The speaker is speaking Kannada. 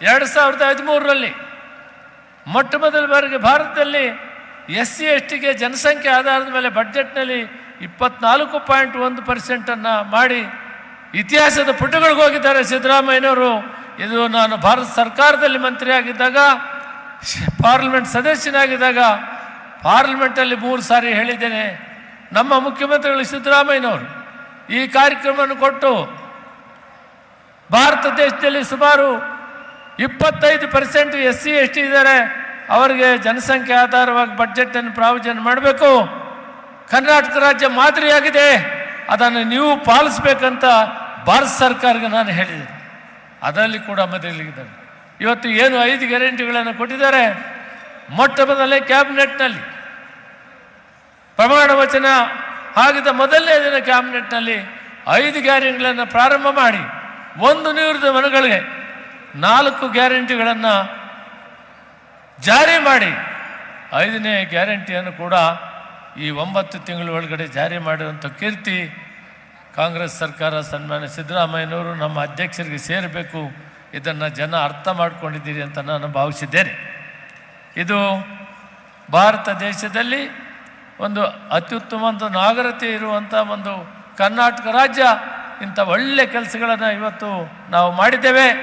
ಎರಡು ಸಾವಿರದ ಹದಿಮೂರರಲ್ಲಿ ಮೊಟ್ಟ ಮೊದಲ ಬಾರಿಗೆ ಭಾರತದಲ್ಲಿ ಎಸ್ ಸಿ ಎಸ್ ಟಿಗೆ ಜನಸಂಖ್ಯೆ ಆಧಾರದ ಮೇಲೆ ಬಡ್ಜೆಟ್ನಲ್ಲಿ ಇಪ್ಪತ್ನಾಲ್ಕು ಪಾಯಿಂಟ್ ಒಂದು ಪರ್ಸೆಂಟನ್ನು ಮಾಡಿ ಇತಿಹಾಸದ ಪುಟಗಳಿಗೆ ಹೋಗಿದ್ದಾರೆ. ಸಿದ್ದರಾಮಯ್ಯನವರು ಇದು ನಾನು ಭಾರತ ಸರ್ಕಾರದಲ್ಲಿ ಮಂತ್ರಿಯಾಗಿದ್ದಾಗ ಪಾರ್ಲಿಮೆಂಟ್ ಸದಸ್ಯನಾಗಿದ್ದಾಗ ಪಾರ್ಲಿಮೆಂಟಲ್ಲಿ ಮೂರು ಸಾರಿ ಹೇಳಿದ್ದೇನೆ. ನಮ್ಮ ಮುಖ್ಯಮಂತ್ರಿಗಳು ಸಿದ್ದರಾಮಯ್ಯನವರು ಈ ಕಾರ್ಯಕ್ರಮವನ್ನು ಕೊಟ್ಟು ಭಾರತ ದೇಶದಲ್ಲಿ ಸುಮಾರು ಇಪ್ಪತ್ತೈದು ಪರ್ಸೆಂಟ್ ಎಸ್ ಸಿ ಎಸ್ ಇದ್ದಾರೆ. ಅವರಿಗೆ ಜನಸಂಖ್ಯೆ ಆಧಾರವಾಗಿ ಬಡ್ಜೆಟನ್ನು ಪ್ರಾವಿಜನ್ ಮಾಡಬೇಕು. ಕರ್ನಾಟಕ ರಾಜ್ಯ ಮಾದರಿಯಾಗಿದೆ. ಅದನ್ನು ನೀವು ಪಾಲಿಸ್ಬೇಕಂತ ಭಾರತ ಸರ್ಕಾರಕ್ಕೆ ನಾನು ಹೇಳಿದೆ ಅದರಲ್ಲಿ ಕೂಡ ಮೊದಲಿದ್ದಾರೆ ಇವತ್ತು ಏನು ಐದು ಗ್ಯಾರಂಟಿಗಳನ್ನು ಕೊಟ್ಟಿದ್ದಾರೆ? ಮೊಟ್ಟ ಮೊದಲೇ ಕ್ಯಾಬಿನೆಟ್ನಲ್ಲಿ. ಪ್ರಮಾಣ ವಚನ ಆಗಿದ್ದ ಮೊದಲನೇ ದಿನ ಕ್ಯಾಬಿನೆಟ್ನಲ್ಲಿ ಐದು ಗ್ಯಾರಂಟಿಗಳನ್ನು ಪ್ರಾರಂಭ ಮಾಡಿ, ಒಂದು ನಿವೃತ್ತ ಮನೆಗಳಿಗೆ ನಾಲ್ಕು ಗ್ಯಾರಂಟಿಗಳನ್ನು ಜಾರಿ ಮಾಡಿ, ಐದನೇ ಗ್ಯಾರಂಟಿಯನ್ನು ಕೂಡ ಈ ಒಂಬತ್ತು ತಿಂಗಳ ಒಳಗಡೆ ಜಾರಿ ಮಾಡಿರುವಂಥ ಕೀರ್ತಿ ಕಾಂಗ್ರೆಸ್ ಸರ್ಕಾರ ಸನ್ಮಾನ್ಯ ಸಿದ್ದರಾಮಯ್ಯನವರು ನಮ್ಮ ಅಧ್ಯಕ್ಷರಿಗೆ ಸೇರಬೇಕು. ಇದನ್ನು ಜನ ಅರ್ಥ ಮಾಡ್ಕೊಂಡಿದ್ದೀರಿ ಅಂತ ನಾನು ಭಾವಿಸಿದ್ದೇನೆ. ಇದು ಭಾರತ ದೇಶದಲ್ಲಿ ಒಂದು ಅತ್ಯುತ್ತಮ ಒಂದು ನಾಗರಿಕತೆ ಇರುವಂಥ ಒಂದು ಕರ್ನಾಟಕ ರಾಜ್ಯ. ಇಂಥ ಒಳ್ಳೆ ಕೆಲಸಗಳನ್ನು ಇವತ್ತು ನಾವು ಮಾಡಿದ್ದೇವೆ.